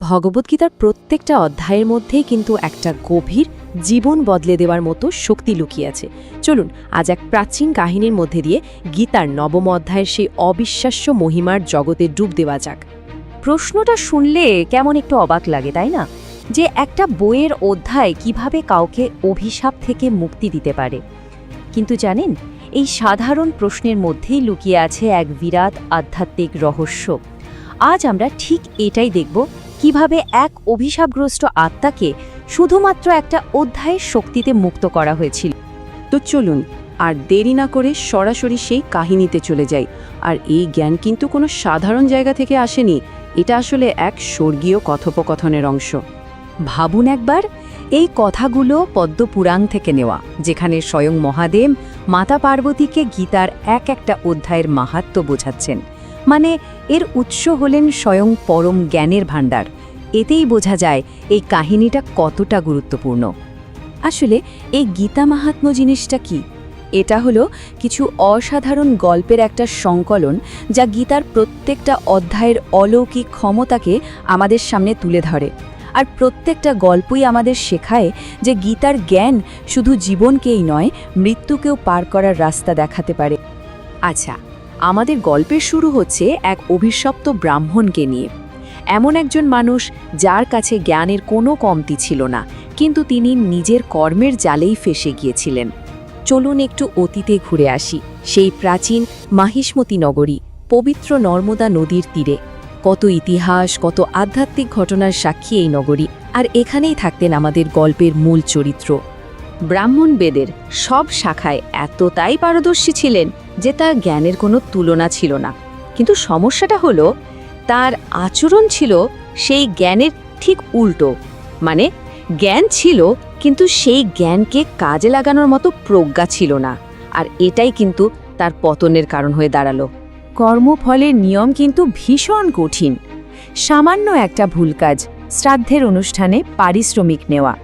ভগবদ্গীতার প্রত্যেকটা অধ্যায়ের মধ্যেই কিন্তু একটা গভীর জীবন বদলে দেওয়ার মতো শক্তি লুকিয়ে আছে। চলুন, আজ এক প্রাচীন কাহিনীর মধ্যে দিয়ে গীতার নবম অধ্যায়ের সেই অবিশ্বাস্য মহিমার জগতে ডুব দেওয়া যাক। প্রশ্নটা শুনলে কেমন একটু অবাক লাগে, তাই না? যে একটা বইয়ের অধ্যায় কীভাবে কাউকে অভিশাপ থেকে মুক্তি দিতে পারে। কিন্তু জানেন, এই সাধারণ প্রশ্নের মধ্যেই লুকিয়ে আছে এক বিরাট আধ্যাত্মিক রহস্য। আজ আমরা ঠিক এটাই দেখব কীভাবে এক অভিশাপগ্রস্ত আত্মাকে শুধুমাত্র একটা অধ্যায়ের শক্তিতে মুক্ত করা হয়েছিল। তো চলুন, আর দেরি না করে সরাসরি সেই কাহিনীতে চলে যাই। আর এই জ্ঞান কিন্তু কোনো সাধারণ জায়গা থেকে আসেনি, এটা আসলে এক স্বর্গীয় কথোপকথনের অংশ। ভাবুন একবার, এই কথাগুলো পদ্মপুরাণ থেকে নেওয়া, যেখানে স্বয়ং মহাদেব মাতা পার্বতীকে গীতার এক একটা অধ্যায়ের মাহাত্ম্য বোঝাচ্ছেন। মানে এর উৎস হলেন স্বয়ং পরম জ্ঞানের ভাণ্ডার। এতেই বোঝা যায় এই কাহিনীটা কতটা গুরুত্বপূর্ণ। আসলে এই গীতা মাহাত্ম্য জিনিসটা কি? এটা হলো কিছু অসাধারণ গল্পের একটা সংকলন যা গীতার প্রত্যেকটা অধ্যায়ের অলৌকিক ক্ষমতাকে আমাদের সামনে তুলে ধরে। আর প্রত্যেকটা গল্পই আমাদের শেখায় যে গীতার জ্ঞান শুধু জীবনকেই নয়, মৃত্যুকেও পার করার রাস্তা দেখাতে পারে। আচ্ছা আমাদের গল্পের শুরু হচ্ছে এক অভিশপ্ত ব্রাহ্মণকে নিয়ে। এমন একজন মানুষ যার কাছে জ্ঞানের কোনো কমতি ছিল না, কিন্তু তিনি নিজের কর্মের জালেই ফেসে গিয়েছিলেন। চলুন একটু অতীতে ঘুরে আসি। সেই প্রাচীন মাহিষ্মতি নগরী, পবিত্র নর্মদা নদীর তীরে। কত ইতিহাস, কত আধ্যাত্মিক ঘটনার সাক্ষী এই নগরী, আর এখানেই থাকতেন আমাদের গল্পের মূল চরিত্র। ব্রাহ্মণ বেদের সব শাখায় এতটাই পারদর্শী ছিলেন যে তার জ্ঞানের কোনো তুলনা ছিল না। কিন্তু সমস্যাটা হলো, তার আচরণ ছিল সেই জ্ঞানের ঠিক উল্টো। মানে জ্ঞান ছিল, কিন্তু সেই জ্ঞানকে কাজে লাগানোর মতো প্রজ্ঞা ছিল না। আর এটাই কিন্তু তার পতনের কারণ হয়ে দাঁড়াল। কর্মফলের নিয়ম কিন্তু ভীষণ কঠিন। সামান্য একটা ভুল কাজ, শ্রাদ্ধের অনুষ্ঠানে পারিশ্রমিক নেওয়া।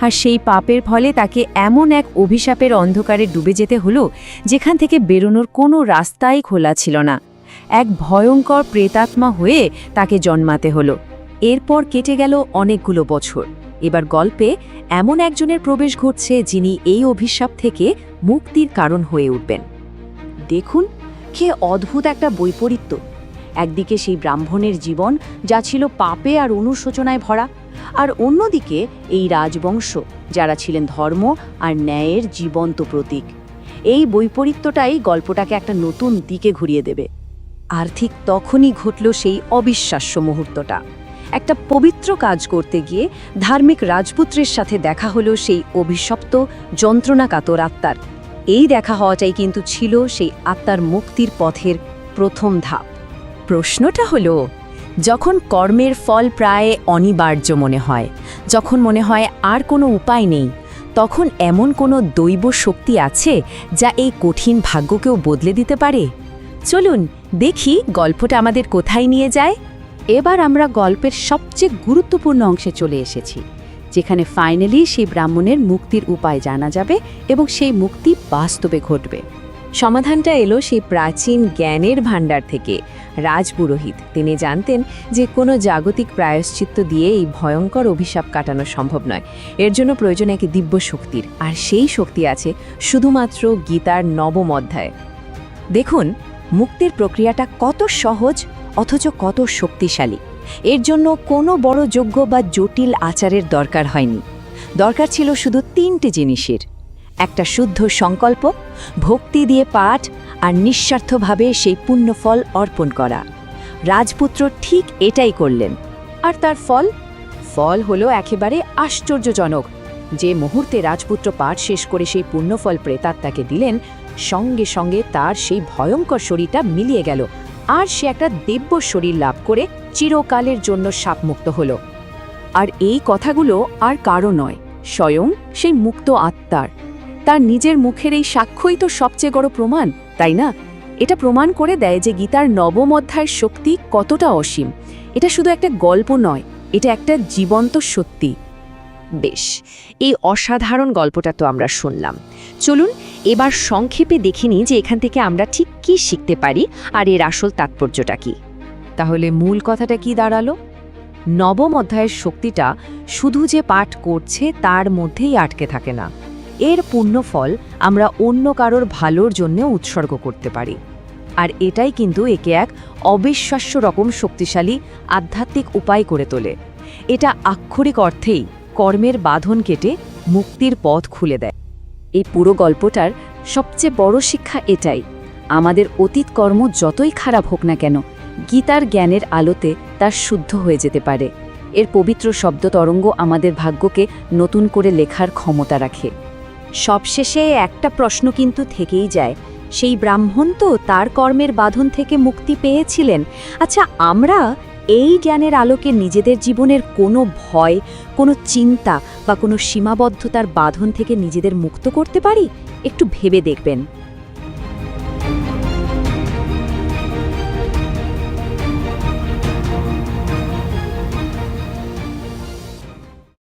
আর সেই পাপের ফলে তাকে এমন এক অভিশাপের অন্ধকারে ডুবে যেতে হলো, যেখান থেকে বেরোনোর কোনো রাস্তাই খোলা ছিল না। এক ভয়ঙ্কর প্রেতাত্মা হয়ে তাকে জন্মাতে হলো। এরপর কেটে গেল অনেকগুলো বছর। এবার গল্পে এমন একজনের প্রবেশ ঘটছে যিনি এই অভিশাপ থেকে মুক্তির কারণ হয়ে উঠবেন। দেখুন, কে অদ্ভুত একটা বৈপরীত্য। একদিকে সেই ব্রাহ্মণের জীবন, যা ছিল পাপে আর অনুশোচনায় ভরা আর অন্যদিকে এই রাজবংশ, যারা ছিলেন ধর্ম আর ন্যায়ের জীবন্ত প্রতীক। এই বৈপরীত্যটাই গল্পটাকে একটা নতুন দিকে ঘুরিয়ে দেবে। আর ঠিক তখনই ঘটল সেই অবিশ্বাস্য মুহূর্তটা। একটা পবিত্র কাজ করতে গিয়ে ধার্মিক রাজপুত্রের সাথে দেখা হলো সেই অভিশপ্ত যন্ত্রণাকাতর আত্মার। এই দেখা হওয়াটাই কিন্তু ছিল সেই আত্মার মুক্তির পথের প্রথম ধাপ। প্রশ্নটা হলো যখন কর্মের ফল প্রায় অনিবার্য মনে হয়, যখন মনে হয় আর কোনো উপায় নেই, তখন এমন কোনো দৈব শক্তি আছে যা এই কঠিন ভাগ্যকেও বদলে দিতে পারে? চলুন দেখি গল্পটা আমাদের কোথায় নিয়ে যায়। এবার আমরা গল্পের সবচেয়ে গুরুত্বপূর্ণ অংশে চলে এসেছি, যেখানে ফাইনালি সেই ব্রাহ্মণের মুক্তির উপায় জানা যাবে এবং সেই মুক্তি বাস্তবে ঘটবে। সমাধানটা এলো সেই প্রাচীন জ্ঞানের ভাণ্ডার থেকে। রাজপুরোহিত, তিনি জানতেন যে কোনো জাগতিক প্রায়শ্চিত্ত দিয়ে এই ভয়ঙ্কর অভিশাপ কাটানো সম্ভব নয়। এর জন্য প্রয়োজন এক দিব্য শক্তির, আর সেই শক্তি আছে শুধুমাত্র গীতার নবম অধ্যায়। দেখুন, মুক্তির প্রক্রিয়াটা কত সহজ, অথচ কত শক্তিশালী। এর জন্য কোনো বড় যোগ্য বা জটিল আচারের দরকার হয়নি। দরকার ছিল শুধু তিনটি জিনিসের। একটা শুদ্ধ সংকল্প, ভক্তি দিয়ে পাঠ আর নিঃস্বার্থভাবে সেই পুণ্যফল অর্পণ করা। রাজপুত্র ঠিক এটাই করলেন। আর তার ফল? ফল হলো একেবারে আশ্চর্যজনক। যে মুহূর্তে রাজপুত্র পাঠ শেষ করে সেই পুণ্যফল প্রেতাত্মাকে দিলেন, সঙ্গে সঙ্গে তার সেই ভয়ঙ্কর শরীরটা মিলিয়ে গেল। আর সে একটা দিব্য শরীর লাভ করে চিরকালের জন্য সাপমুক্ত হল। আর এই কথাগুলো আর কারও নয়, স্বয়ং সেই মুক্ত আত্মার। তার নিজের মুখের এই সাক্ষ্যই তো সবচেয়ে বড় প্রমাণ, তাই না? এটা প্রমাণ করে দেয় যে গীতার নবম অধ্যায়ের শক্তি কতটা অসীম। এটা শুধু একটা গল্প নয়, এটা একটা জীবন্ত সত্যি। বেশ, এই অসাধারণ গল্পটা তো আমরা শুনলাম। চলুন এবার সংক্ষেপে দেখিনি যে এখান থেকে আমরা ঠিক কি শিখতে পারি আর এর আসল তাৎপর্যটা কি। তাহলে মূল কথাটা কি দাঁড়াল? নবম অধ্যায়ের শক্তিটা শুধু যে পাঠ করছে তার মধ্যেই আটকে থাকে না। এর পুণ্যফল আমরা অন্য কারোর ভালোর জন্য উৎসর্গ করতে পারি। আর এটাই কিন্তু একে এক অবিশ্বাস্য রকম শক্তিশালী আধ্যাত্মিক উপায় করে তোলে। এটা আক্ষরিক অর্থেই কর্মের বাঁধন কেটে মুক্তির পথ খুলে দেয়। এই পুরো গল্পটার সবচেয়ে বড় শিক্ষা এটাই, আমাদের অতীত কর্ম যতই খারাপ হোক না কেন, গীতার জ্ঞানের আলোতে তার শুদ্ধ হয়ে যেতে পারে। এর পবিত্র শব্দ তরঙ্গ আমাদের ভাগ্যকে নতুন করে লেখার ক্ষমতা রাখে। সবশেষে একটা প্রশ্ন কিন্তু থেকেই যায়। সেই ব্রাহ্মণ তো তার কর্মের বাঁধন থেকে মুক্তি পেয়েছিলেন। আচ্ছা আমরা এই জ্ঞানের আলোকে নিজেদের জীবনের কোনো ভয়, কোনো চিন্তা বা কোনো সীমাবদ্ধতার বাঁধন থেকে নিজেদের মুক্ত করতে পারি? একটু ভেবে দেখবেন।